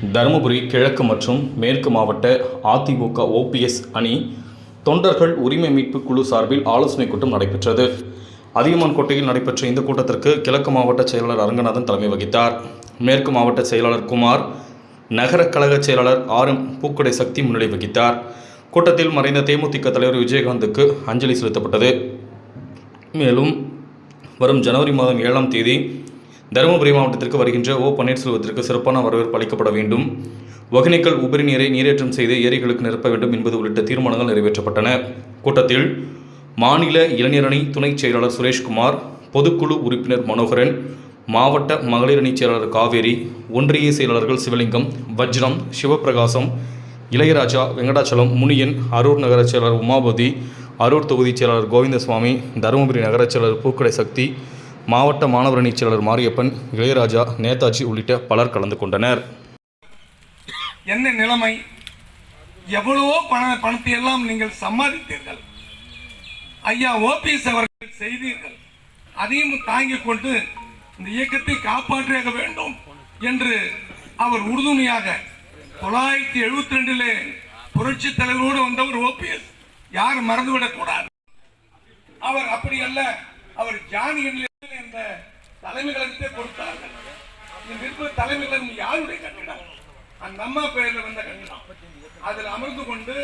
தருமபுரி கிழக்கு மற்றும் மேற்கு மாவட்ட அதிமுக ஓபிஎஸ் அணி தொண்டர்கள் உரிமை மீட்பு குழு சார்பில் ஆலோசனை கூட்டம் நடைபெற்றது. அதியமான் கோட்டையில் நடைபெற்ற இந்த கூட்டத்திற்கு கிழக்கு மாவட்ட செயலாளர் அரங்கநாதன் தலைமை வகித்தார். மேற்கு மாவட்ட செயலாளர் குமார் நகர கழக செயலாளர் ஆர் எம் பூக்கடை சக்தி முன்னிலை வகித்தார். கூட்டத்தில் மறைந்த தேமுதிக தலைவர் விஜயகாந்துக்கு அஞ்சலி செலுத்தப்பட்டது. மேலும் வரும் ஜனவரி மாதம் ஏழாம் தேதி தருமபுரி மாவட்டத்திற்கு வருகின்ற ஓ பன்னீர்செல்வத்திற்கு சிறப்பான வரவேற்பு அளிக்கப்பட வேண்டும். ஒகேனக்கல் உபரி நீரை நீரேற்றம் செய்து ஏரிகளுக்கு நிரப்ப வேண்டும் என்பது உள்ளிட்ட தீர்மானங்கள் நிறைவேற்றப்பட்டன. கூட்டத்தில் மாநில இளைஞரணி துணைச் செயலாளர் சுரேஷ்குமார் பொதுக்குழு உறுப்பினர் மனோகரன் மாவட்ட மகளிரணி செயலாளர் காவேரி ஒன்றிய செயலாளர்கள் சிவலிங்கம் வஜ்ரம் சிவபிரகாசம் இளையராஜா வெங்கடாச்சலம் முனியன் அரூர் நகர செயலாளர் உமாபதி அரூர் தொகுதிச் செயலாளர் கோவிந்தசுவாமி தருமபுரி நகரச் செயலாளர் பூக்கடை சக்தி மாவட்ட மாணவரணி செயலர் மாரியப்பன் இளையராஜா நேதாஜி உள்ளிட்ட பலர் கலந்து கொண்டனர். என்ன நிலைமை? எவ்வளவோ பண பணத்தை எல்லாம் நீங்கள் சம்பாதித்தீர்கள். ஐயா ஓபிஎஸ் அவர்கள் செய்தீர்கள். அதையும் தாங்கிக் கொண்டு இந்த இயக்கத்தை காப்பாற்றியாக வேண்டும் என்று அவர் உறுதுணையாக தொள்ளாயிரத்தி எழுபத்தி ரெண்டிலே புரட்சி தலைவரோடு வந்தவர் ஓபிஎஸ். யாரும் மறந்துவிடக் கூடாது. அவர் அப்படி அல்ல. அவர் ஜானி இந்த தலைமை கொடுத்தார்கள். இந்த இருக்கிற யாருடைய கட்டிடம் அந்த அம்மா பெயரில் வந்த கட்டிடம் அதில் அமர்ந்து கொண்டு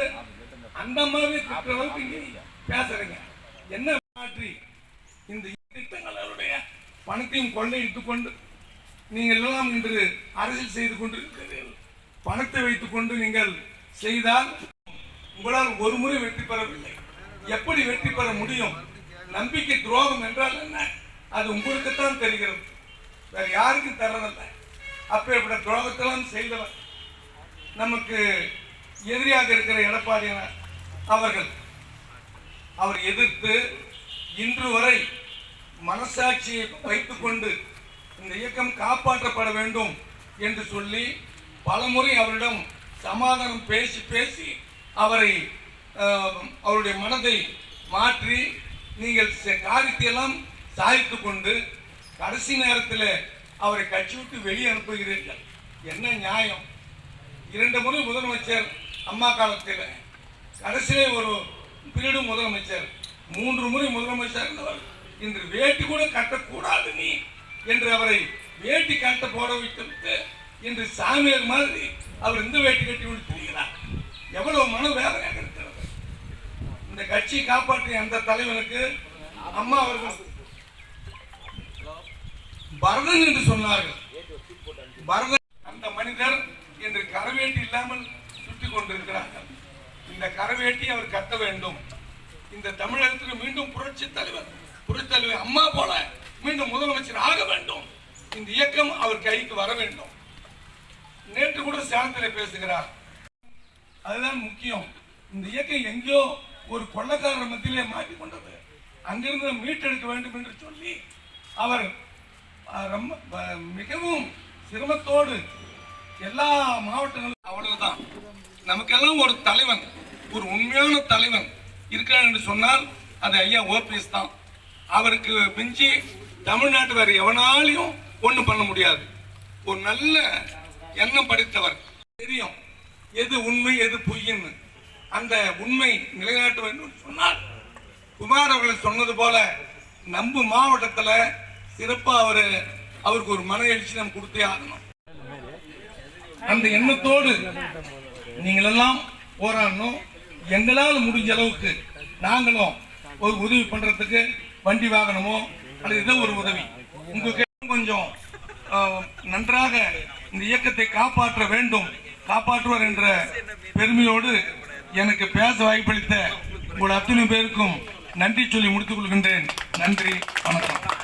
அந்த அம்மாவே திட்டுற அளவுக்கு பேசுறீங்க என்ன மாற்றி? இந்த திட்டங்களுடைய பணத்தையும் கொள்ளையிட்டுக் கொண்டு நீங்கள் எல்லாம் இன்று அரசியல் செய்து கொண்டிருக்கிறீர்கள். பணத்தை வைத்துக் கொண்டு நீங்கள் செய்தால் உங்களால் ஒரு முறை வெற்றி பெறவில்லை. எப்படி வெற்றி பெற முடியும்? நம்பிக்கை துரோகம் என்றால் என்ன? அது உங்களுக்குத்தான் தெரிகிறது. வேற யாருக்கும் தரதில்ல அப்பேற்பட்ட துரோகத்தெல்லாம் செய்தவர் நமக்கு எதிரியாக இருக்கிற எடப்பாடியினர் அவர்கள். அவர் எதிர்த்து இன்று வரை மனசாட்சியை வைத்துக்கொண்டு இந்த இயக்கம் காப்பாற்றப்பட வேண்டும் என்று சொல்லி பலமுறை அவரிடம் சமாதானம் பேசி பேசி அவரை அவருடைய மனதை மாற்றி நீங்கள் காரியத்தையெல்லாம் சாய்த்து கொண்டு கடைசி நேரத்தில் அவரை கட்சி விட்டு வெளியே அனுப்புகிறீர்கள். என்ன நியாயம்? இரண்டு முறை முதலமைச்சர் அம்மா காலத்தில் கடைசியிலே ஒரு பீரியடு முதலமைச்சர் மூன்று முறை முதலமைச்சர் இருந்தவர் இன்று வேட்டி கூட கட்டக்கூடாது நீ என்று அவரை வேட்டி கட்ட போட வைத்து இன்று சாமியார் மாதிரி அவர் இந்த வேட்டி கட்டி விட்டு திரிகிறார். எவ்வளவு மன வேதனையாக இருக்கிறது. இந்த கட்சியை காப்பாற்றிய அந்த தலைவனுக்கு அம்மா அவர்கள் பரதன் என்று சொன்னார்கள். பரதன் அந்த மனிதர் என்று கரவேட்டி இல்லாமல் சுற்றி கொண்டிருக்கிறார்கள். இந்த கரவேட்டி அவர் கட்ட வேண்டும். இந்த தமிழகத்தில் மீண்டும் புரட்சி தலைவர் புரட்சி தலைவர் அம்மா போல மீண்டும் முதலமைச்சர் ஆக வேண்டும். இந்த இயக்கம் அவர் கைக்கு வர வேண்டும். நேற்று கூட சேலத்தில் பேசுகிறார். அதுதான் முக்கியம். இந்த இயக்கம் எங்கேயோ ஒரு கொள்ளக்காரர் மத்தியிலே மாட்டிக்கொண்டது அங்கிருந்து மீட்டெடுக்க வேண்டும் என்று சொல்லி அவர் ரொம்ப மிகவும் சிரமத்தோடு எல்லா மாவட்டங்களும் அவ்வளவுதான். நமக்கெல்லாம் ஒரு தலைவன் ஒரு உண்மையான தலைவன் இருக்கிறார் என்று சொன்னால் அது ஐயா ஓபிஎஸ் தான். அவருக்கு மிஞ்சி தமிழ்நாட்டு வேறு எவனாலையும் ஒன்றும் பண்ண முடியாது. ஒரு நல்ல எண்ணம் படித்தவர். தெரியும் எது உண்மை எது பொய்ன்னு. அந்த உண்மை நிலைநாட்ட வேண்டும் சொன்னால் குமார் அவர்கள் சொன்னது போல நம்ம மாவட்டத்தில் சிறப்பா அவரு அவருக்கு ஒரு மன எழுச்சி நம்ம கொடுத்தே ஆகணும். அந்த எண்ணத்தோடு நீங்கள் எல்லாம் போராடணும். எங்களால் முடிஞ்ச அளவுக்கு நாங்களும் ஒரு உதவி பண்றதுக்கு வண்டி வாகனமோ அல்லது ஏதோ ஒரு உதவி. உங்களுக்கு கொஞ்சம் நன்றாக இந்த இயக்கத்தை காப்பாற்ற வேண்டும் காப்பாற்றுவார் என்ற பெருமையோடு எனக்கு பேச வாய்ப்பளித்த உங்கள் அத்தனை பேருக்கும் நன்றி சொல்லி முடித்துக் கொள்கின்றேன். நன்றி வணக்கம்.